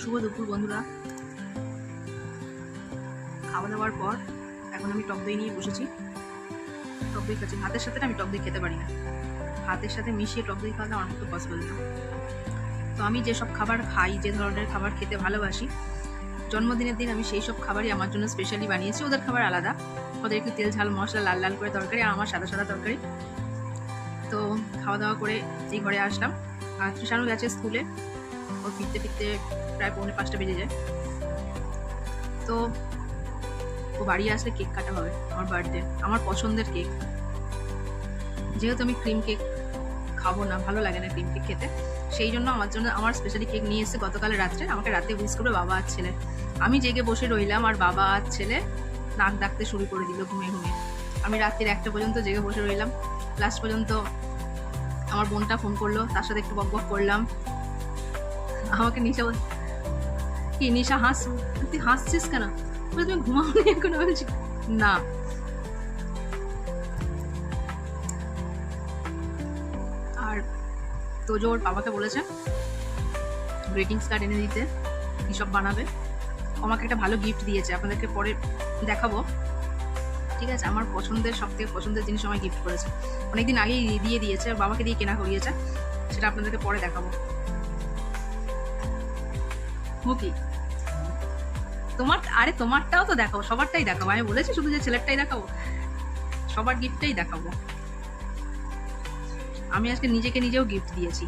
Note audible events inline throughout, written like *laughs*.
শুভ দুপুর, বন্ধুরা। খাওয়া দাওয়ার পর এখন আমি টক দই নিয়ে বসেছি। টক দই খাচ্ছি। ভাতের সাথে আমি টক দই খেতে পারি না। ভাতের সাথে মিশিয়ে টক দই খাওয়াটা আমার মতো পসিবল না। তো আমি যেসব খাবার খাই, যে ধরনের খাবার খেতে ভালোবাসি, জন্মদিনের দিন আমি সেই সব খাবারই আমার জন্য স্পেশালি বানিয়েছি। ওদের খাবার আলাদা। ওদের একটু তেল, ঝাল, মশলা, লাল লাল করে তরকারি আর আমার সাদা সাদা তরকারি। তো খাওয়া দাওয়া করে এই ঘরে আসলাম। আর তৃষাণু গেছে স্কুলে। ও ফিরতে ফিরতে প্রায় পৌনে পাঁচটা বেজে যায়। তো ও বাড়ি আসলে কেক কাটা হবে আমার বার্থডে, আমার পছন্দের কেক। যেহেতু আমি ক্রিম কেক খাব না, ভালো লাগে না ক্রিম কেক খেতে, সেই জন্য আমার জন্য আমার স্পেশালি কেক নিয়ে এসেছে গতকাল রাত্রে, আমাকে রাতে উইস করবে বাবা আর ছেলে। আমি জেগে বসে রইলাম আর বাবা আর ছেলে নাক ডাকতে শুরু করে দিল ঘুমিয়ে ঘুমিয়ে। আমি রাত্রির একটা পর্যন্ত জেগে বসে রইলাম লাস্ট পর্যন্ত আমার বোনটা ফোন করল, তার সাথে একটু বক বক করলাম। আমাকে নিশা কি নিশা হাস তুই হাসছিস কেন? বলে, তুমি ঘুমাওনি এখন? আমি বলছি, না। আর তোজো ওর বাবাকে বলেছে গ্রিটিংস কার্ড এনে দিতে সব বানাবে? আমাকে একটা ভালো গিফট দিয়েছে, আপনাদেরকে পরে দেখাবো। ঠিক আছে, আমার পছন্দের সব থেকে পছন্দের জিনিস আমায় গিফট করেছে। অনেকদিন আগেই দিয়ে দিয়েছে আর বাবাকে দিয়ে কেনা করিয়েছে, সেটা আপনাদেরকে পরে দেখাবো। মুকি তোমার আরে, তোমারটাও তো দেখাবো, সবারটাই দেখাবো। আমি বলেছি শুধু যে ছেলেরটাই দেখাবো, সবার গিফটটাই দেখাবো। আমি আজকে নিজেকে নিজেও গিফট দিয়েছি।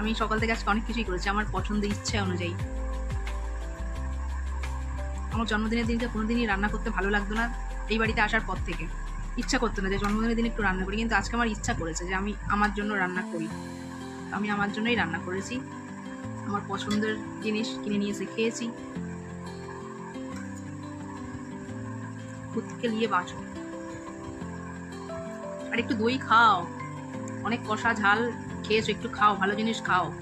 আমি সকাল থেকে আজকে অনেক কিছুই করেছি, আমার পছন্দ ইচ্ছে অনুযায়ী। আমার জন্মদিনের দিনকে কোনোদিনই রান্না করতে ভালো লাগতো না, এই বাড়িতে আসার পর থেকে। ইচ্ছা করতো না যে জন্মদিনের দিন একটু রান্না করি, কিন্তু আজকে আমার ইচ্ছা করেছে যে আমি আমার জন্য রান্না করি। আমি আমার জন্যই রান্না করেছি। আমার পছন্দের জিনিস কিনে নিয়ে এসে খেয়েছি। খুদ থেকে নিয়ে বাঁচো। আর একটু দই খাও। অনেক কষা ঝাল খেয়েছো, একটু খাও, ভালো জিনিস খাও।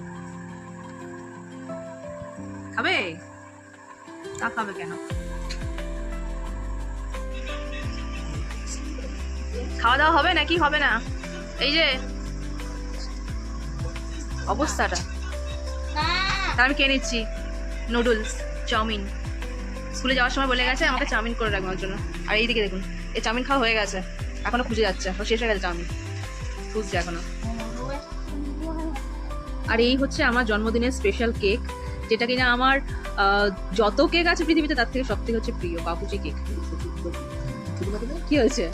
খাবে? তা খাবে কেন? খাওয়া দাওয়া হবে নাকি? হবে না। এই যে, অবস্থাটা। তা আমি কিনে নিচ্ছি। Noodles chow mein. স্কুলে যাওয়ার সময় বলে গেছে, আমাকে চাউমিন করে রাখবে আমার জন্য। আর এইদিকে দেখুন, এই চাউমিন খাওয়া হয়ে গেছে। এখনও খুঁজে যাচ্ছে শেষ হয়ে গেছে চাউমিন। খুঁজছে এখনও। আর এই হচ্ছে আমার জন্মদিনের স্পেশাল কেক যেটা কিনা আমার যত কেক আছে পৃথিবীতে, তার থেকে সব থেকে হচ্ছে প্রিয় বাপুজি কেক কি হয়েছে?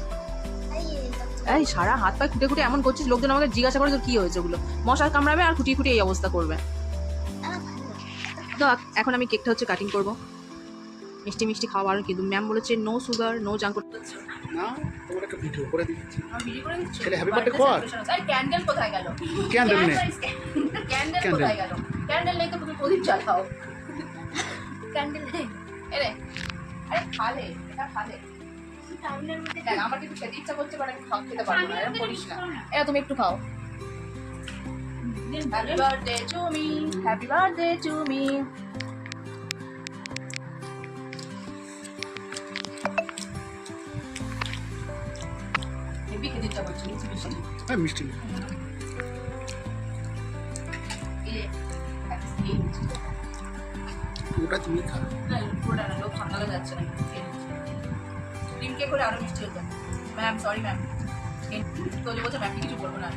এই সারা হাত পা খুঁটে খুঁটে এমন করছিস, লোকজন আমাকে জিজ্ঞাসা করে তোর কি হয়েছে ওগুলো। মশার কামড়াবে আর খুঁটিয়ে খুঁটিয়ে এই অবস্থা করবে। তো এখন আমি কেকটা হচ্ছে কাটিং করব। মিষ্টি মিষ্টি খাওয়া আর কিন্তু। ম্যাম বলেছে নো সুগার নো জাঙ্ক না তোমার একটা ভিডিও করে দিচ্ছি। ভিডিও করে দিচ্ছ। ছেলে happy birthday কর। ক্যান্ডেল কোথায় গেল? Candle নেই। ক্যান্ডেল কোথায় গেল? ক্যান্ডেল নেই তো তুমি প্রদীপ জ্বালাও ক্যান্ডেল নেই। এরে আরে খালে এটা খালে। দেখ, আমার কিন্তু খেতে ইচ্ছা করছে বাট আমি খাও- খেতে পারব না এরকম করিস না। এটা তুমি একটু খাও। Happy birthday to me happy birthday to me মিষ্টি। ওটা তুমি খা না, পুরোটা না, লোক ঠান্ডা যাচ্ছে না। ডিম কেক হলে আরও মিষ্টি হতো। ম্যাম সরি ম্যাম তো বলছে ম্যামকে কিছু বলব না।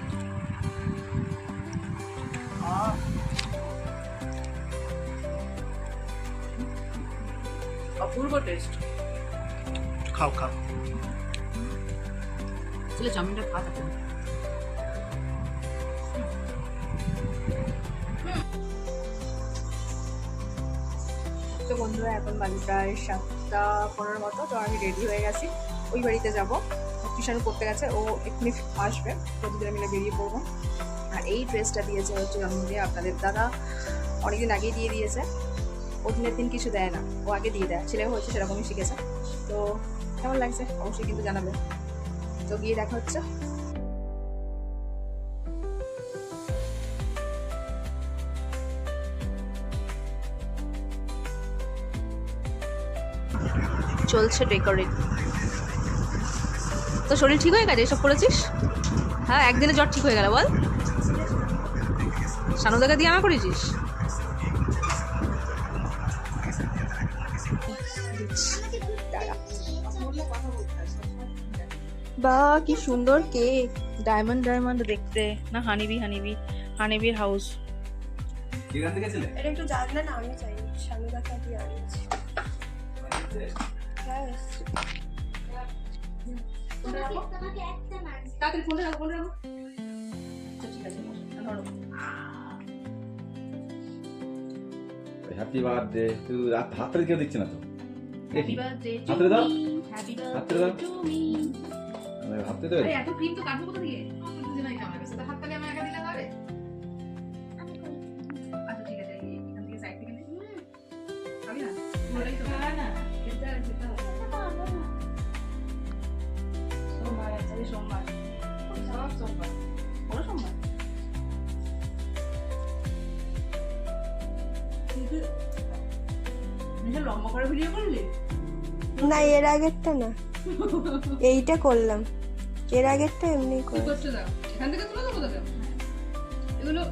অপূর্ব টেস্ট খাও খাও। ছেলে চাউমিনটা খা থাকে তো বন্ধুরা এখন বাজে প্রায় সাতটা পনেরো মতো তো আমি রেডি হয়ে গেছি। ওই বাড়িতে যাব। টিউশন করতে গেছে ও এক্ষুনি আসবে। তো দুজনে মিলে বেরিয়ে পড়ব। এই ড্রেসটা দিয়েছে হচ্ছে জন্মদিনে আপনাদের দাদা অনেকদিন আগেই দিয়ে দিয়েছে। ও দিনের দিন কিছু দেয় না, ও আগে দিয়ে দেয় ছেলে হয়েছে সেরকমই শিখেছে। তো কেমন লাগছে? অবশ্যই কিন্তু জানাবে তো গিয়ে দেখা হচ্ছে। চলছে ডেকোরেট তো শরীর ঠিক হয়ে গেছে? এসব করেছিস? হ্যাঁ একদিনে জ্বর ঠিক হয়ে গেল, বল। সানুদাকে দিয়ে আমার করেছিস? বা কি সুন্দর কেক। ডায়মন্ড ডায়মন্ড দেখতে। না হানিবি হানিবি হানিবির হাউস এটা একটু জানলে না আমি চাই সানুদাকে দিয়ে আনিয়েছি। তাড়াতাড়ি হ্যাঁ, ফোনটা রাখো ফোনটা রাখো। হ্যাপি বার্থডে তুই রাত হাতরে কেউ দিচ্ছে না তো? দাও। হাতরে দাও। মি হাতরে দাও। মানে হাতে তো এত ক্রিম তো কাটবো কোথা দিয়ে? লম্বা করে ভিডিও করলি? না এর আগেরটা না। *laughs* এইটা করলাম। এর আগেরটা এমনি কি করলাম করছ দাও এখান থেকে তুলে দেবো তোকে এগুলো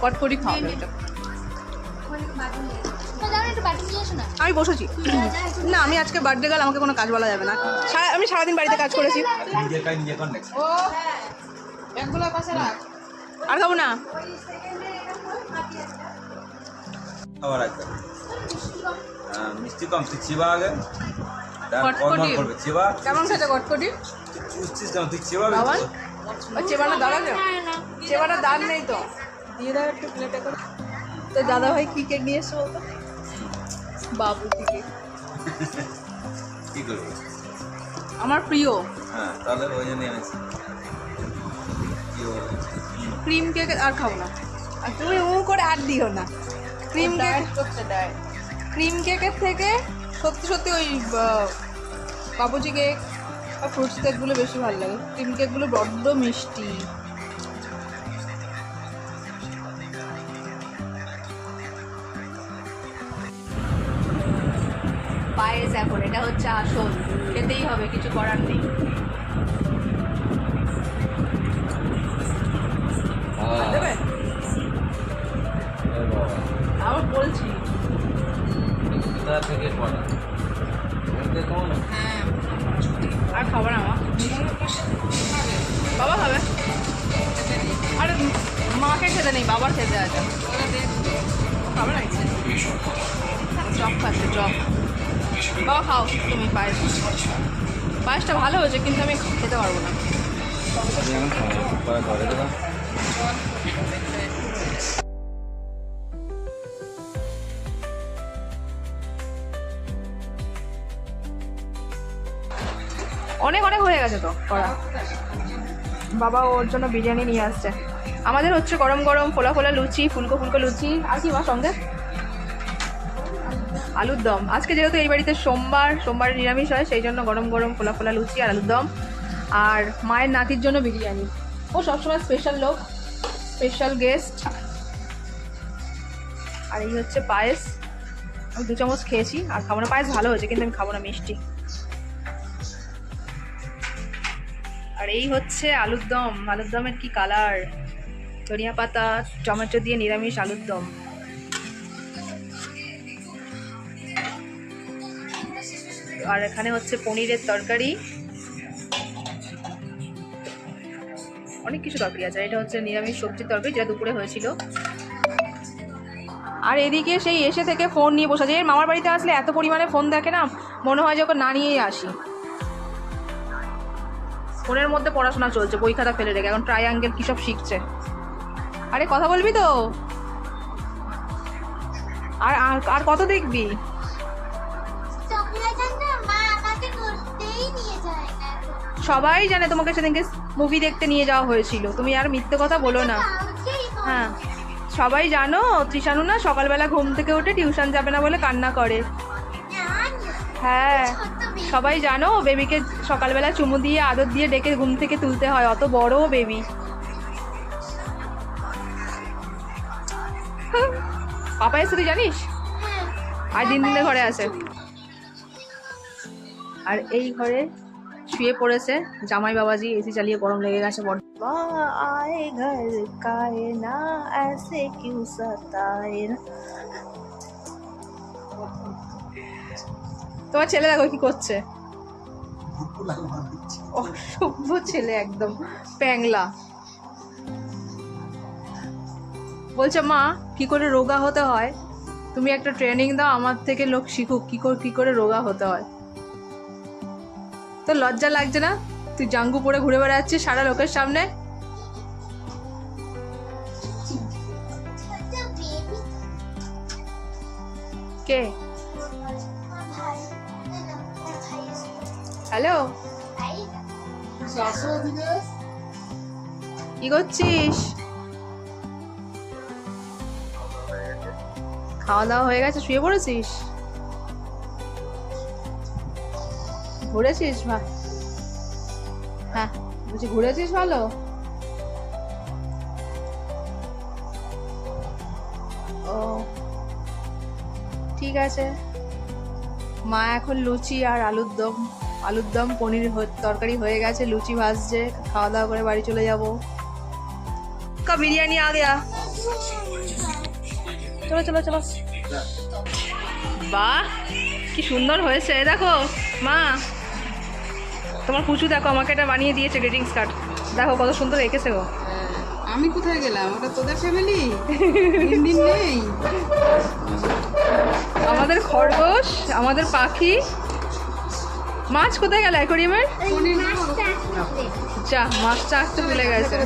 কটকটি খাও এটা। আমি বসেছি। না আমি আজকে বার্থডে গাল আমাকে কোনো কাজ বলা যাবে না। আমি সারাদিন বাড়িতে কাজ করেছি। আর খাব না? হ্যাঁ, মিষ্টি কম তুই চিবা আগে। কেমন খেতে কটকটি? চুষছিস কেন তুই চিবা চেবাটা দাঁড়া চেবাটা দাঁড় নেই তো। দিয়ে দাও একটু প্লেটে করে। তো দাদা ভাই কি কেক নিয়ে এসছো বাবু থেকে কি করবি? আমার প্রিয়। হ্যাঁ তাহলে ওই জন্যই এনেছি ক্রিম কেক আর খাব না। আর তুমি উ করে আর দিও না। ক্রিম কেক ক্রিম কেকের থেকে সত্যি সত্যি ওই কাবুজি কেক আর ফ্রুটস কেকগুলো বেশি ভালো লাগে। ক্রিম কেকগুলো বড্ড মিষ্টি। এটা হচ্ছে আসল। খেতেই হবে কিছু করার নেই। আবার বলছি। কোথা থেকে করা হ্যাঁ। আর খাব না মা। বাবা খাবে? আরে মাকে খেতে নেই বাবার খেতে আছে। খাবে না? ইচ্ছে চপ খাচ্ছে চপ। বাবা, খাও, তুমি পায়েস। পায়েসটা ভালো হয়েছে, কিন্তু আমি খেতে পারব না। অনেক অনেক হয়ে গেছে তো করা। বাবা ওর জন্য বিরিয়ানি নিয়ে আসছে। আমাদের হচ্ছে গরম গরম ফোলা ফোলা লুচি, ফুলকো ফুলকো লুচি। আর কি মা, সঙ্গে? আলুর দম। আজকে যেহেতু এই বাড়িতে সোমবার সোমবার নিরামিষ হয়, সেই জন্য গরম গরম ফোলা ফোলা লুচি আর আলুর দম। আর মায়ের নাতির জন্য বিরিয়ানি। ও সবসময় স্পেশাল লোক স্পেশাল গেস্ট আর এই হচ্ছে পায়েস। আমি দু চামচ খেয়েছি, আর খাব না। পায়েস ভালো হয়েছে, কিন্তু আমি খাব না মিষ্টি। আর এই হচ্ছে আলুর দম। আলুর দমের কি কালার ধনিয়া পাতা, টমেটো দিয়ে নিরামিষ আলুর দম। আর এখানে হচ্ছে পনিরের তরকারি। অনেক কিছু তরকারি আছে। এটা হচ্ছে নিরামিষ সবজির তরকারি যেটা দুপুরে হয়েছিল। আর এদিকে সেই এসে থেকে ফোন নিয়ে বসে আছে। এর মামার বাড়িতে আসলে এত পরিমাণে ফোন দেখে না মনে হয় যখন না নিয়েই আসি। ফোনের মধ্যে পড়াশোনা চলছে বই খাতা ফেলে রেখে এখন ট্রায়াঙ্গেল কী সব শিখছে। আরে কথা বলবি তো? আর আর- আর কত দেখবি? সবাই জানে তোমাকে সেদিনকে মুভি দেখতে নিয়ে যাওয়া হয়েছিল। তুমি আর মিথ্যে কথা বলো না। হ্যাঁ। সবাই জানো, তৃষানু না সকালবেলা ঘুম থেকে উঠে টিউশন যাবে না বলে কান্না করে। হ্যাঁ। সবাই জানো বেবিকে সকালবেলা চুমু দিয়ে, আদর দিয়ে ডেকে ঘুম থেকে তুলতে হয়। অত বড় বেবি পাপা এসে তুই জানিস? আর দিন দিনে ঘরে আছে। আর এই ঘরে শুয়ে পড়েছে জামাই বাবাজি এসি চালিয়ে গরম লেগে গেছে বড্ড तूफा आए घर काए ना ऐसे क्यों सताए ना তোমার ছেলে দেখো কি করছে অসভ্য ছেলে একদম প্যাংলা বলছে মা কি করে রোগা হতে হয় তুমি একটা ট্রেনিং দাও আমার থেকে লোক শিখুক কি করে কি করে রোগা হতে হয় তো লজ্জা লাগছে না? তুই জাঙ্গু পরে ঘুরে বেড়াচ্ছিস সারা লোকের সামনে? কে। হ্যালো? কি করছিস? খাওয়া দাওয়া হয়ে গেছে, শুয়ে পড়েছিস? ঘুরেছিস ভা হ্যাঁ বলছি ঘুরেছিস ভালো ও ঠিক আছে মা এখন লুচি আর আলুর দম আলুর দম পনির হ- তরকারি হয়ে গেছে লুচি ভাজছে খাওয়া দাওয়া করে বাড়ি চলে যাব का बिरयानी आ गया চলো চলো চলো বাহ কি সুন্দর হয়েছে এই দেখো মা তোমার পুচু দেখো আমাকে এটা বানিয়ে দিয়েছে গ্রিটিংস কার্ড দেখো কত সুন্দর এঁকেছে ও। আমি কোথায় গেলাম? ওটা তোদের ফ্যামিলি দিন দিন নেই? আমাদের খরগোশ আমাদের পাখি। মাছ কোথায় গেল অ্যাকোরিয়ামের? মাছটা যা মাছটা আসতে ভুলে গেছে।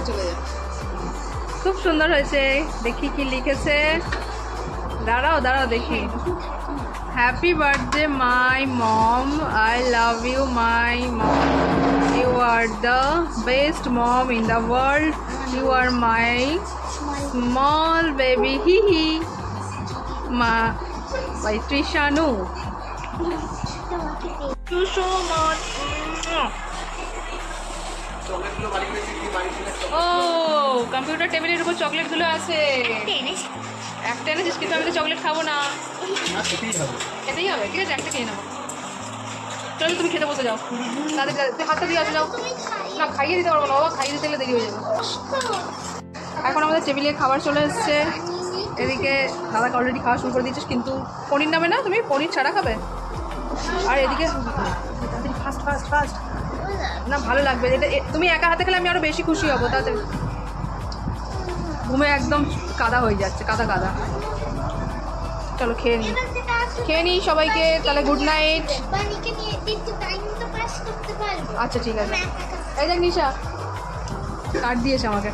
খুব সুন্দর হয়েছে। দেখি কি লিখেছে। দাঁড়াও দাঁড়াও দেখি। Happy birthday my mom I love you my mom you are the best mom in the world you are my small baby হি হি মা বাই তৃষানু তোমাকে you so much. ও কম্পিউটার টেবিলের উপর চকলেটগুলো আছে। টেনিস এনেছিস কিন্তু আমি তো চকলেট খাব না। খেতেই হবে। ঠিক আছে একটা খেয়ে নেব চলো তুমি খেতে বসে যাও। তাদের হাতটা দিয়ে আসে যাও। না খাইয়ে দিতে পারব না বাবা খাইয়ে দিতে গেলে দেরি হয়ে যাবে। এখন আমাদের টেবিলে খাবার চলে এসছে। এদিকে দাদাকে অলরেডি খাওয়া শুরু করে দিয়েছিস কিন্তু পনির নামে না তুমি? পনির ছাড়া খাবে? আর এদিকে ফাস্ট ফাস্ট ফাস্ট না ভালো লাগবে। এটা তুমি একা হাতে খেলে আমি আরও বেশি খুশি হব তাতে। ঘুমে একদম কাদা হয়ে যাচ্ছে, কাদা কাদা। চলো খেয়ে নিই। খেয়ে নিই সবাইকে, তাহলে গুড নাইট আচ্ছা ঠিক আছে। এই দেখ নিশা কাট দিয়েছে আমাকে।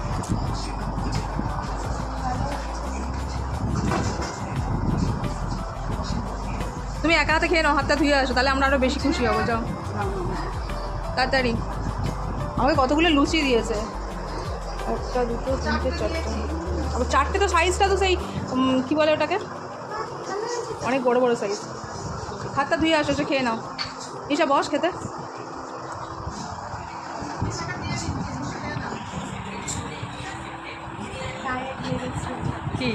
তুমি একা হাতে খেয়ে নাও, হাতটা ধুয়ে আসো, তাহলে আমরা আরও বেশি খুশি হব, যাও। তাড়াতাড়ি। আমাকে কতগুলো লুচি দিয়েছে? একটা, দুটো, তিনটে, চারটে। আবার চারটে তো সাইজটা তো সেই কী বলে ওটাকে? অনেক বড় বড় সাইজ হাতটা ধুয়ে আসো এসে খেয়ে নাও। নিশা বস খেতে। কি?